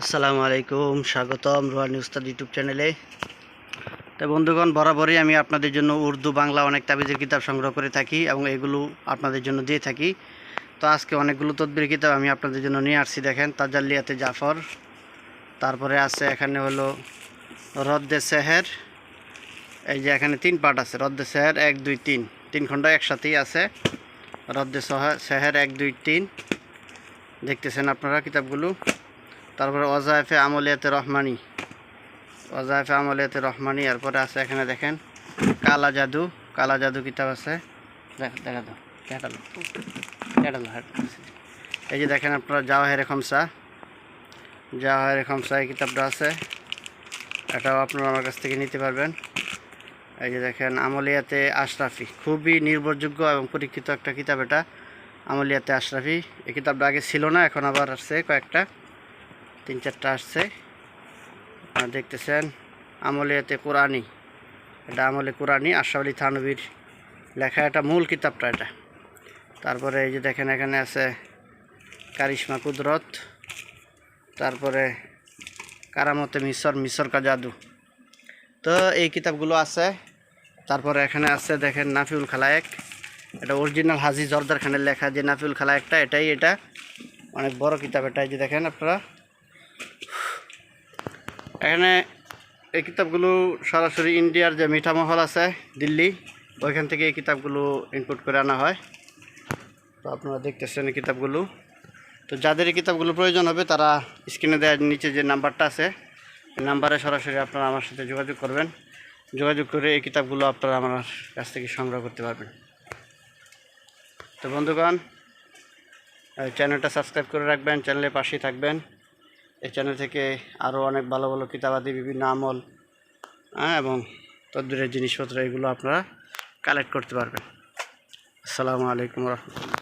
আসসালামু আলাইকুম, স্বাগতম রোহানি উস্তাদ ইউটিউব চ্যানেলে। তো বন্ধুগণ, বরাবরই আমি আপনাদের জন্য উর্দু, বাংলা অনেক তাবিজের কিতাব সংগ্রহ করে থাকি এবং এগুলো আপনাদের জন্য দিয়ে থাকি। তো আজকে অনেকগুলো তদবির কিতাব আমি আপনাদের জন্য নিয়ে আসছি, দেখেন, তাজাল্লিয়াতে জাফর। তারপরে আছে এখানে হলো রদ্দে সেহের। এই যে এখানে তিন পার্ট আছে, রদ্দে সেহের এক, দুই, তিন। তিন খণ্ড একসাথেই আছে। রদ্দে সহে- সেহের এক, দুই, তিন। দেখতেছেন আপনারা কিতাবগুলো? তারপরে ওজায়েফে আমলিয়াতে রহমানি। ওজায়েফে আমলিয়াতে রহমানি, এরপরে আছে এখানে দেখেন, কালা জাদু। কালা জাদু কিতাব আছে। দেখা দাও কেটালো এই যে দেখেন আপনারা জাওয়াহের খমসা। জাওয়াহের খমসা এই কিতাবটা আছে। এটাও আপনারা আমার কাছ থেকে নিতে পারবেন। এই যে দেখেন, আমলিয়াতে আশরাফি। খুবই নির্ভরযোগ্য এবং পরীক্ষিত একটা কিতাব এটা, আমলিয়াতে আশরাফি। এই কিতাবটা আগে ছিল না, এখন আবার আসছে কয়েকটা। তিন চারটা আসছে। আর দেখতেছেন আমলিয়াতে কোরআনি এটা আমলে কোরআনি আশরাফ আলী থানবীর লেখা এটা মূল কিতাবটা এটা। তারপরে এই যে দেখেন, এখানে আছে কারিশমা কুদরত। তারপরে কারামতে মিশর মিশর কা জাদু। তো এই কিতাবগুলো আছে। তারপরে এখানে আছে দেখেন, নাফিউল খালায়েক। এটা অরিজিনাল হাজি জর্দার খানের লেখা যে নাফিউল খালায়েকটা, এটাই এটা। অনেক বড় কিতাব এটা, এই যে দেখেন আপনারা। এখানে এই কিতাবগুলো সরাসরি ইন্ডিয়ার যে মিঠা মহল আছে, দিল্লি, ওইখান থেকে এই কিতাবগুলো ইনপুট করে আনা হয়। তো আপনারা দেখতেছেন এই কিতাবগুলো। তো যাদের এই কিতাবগুলো প্রয়োজন হবে, তারা স্ক্রিনে দেওয়ার নিচে যে নাম্বারটা আছে নাম্বারে সরাসরি আপনারা আমার সাথে যোগাযোগ করবেন। যোগাযোগ করে এই কিতাবগুলো আপনারা আমার কাছ থেকে সংগ্রহ করতে পারবেন। তো বন্ধুগণ চ্যানেলটা সাবস্ক্রাইব করে রাখবেন চ্যানেলের পাশেই থাকবেন। এই চ্যানেল থেকে আরও অনেক ভালো ভালো কিতাবাদি, বিভিন্ন আমল হ্যাঁ এবং তদ্দুরের জিনিসপত্র এগুলো আপনারা কালেক্ট করতে পারবেন। আসসালামু আলাইকুম রহমতুল্লাহ।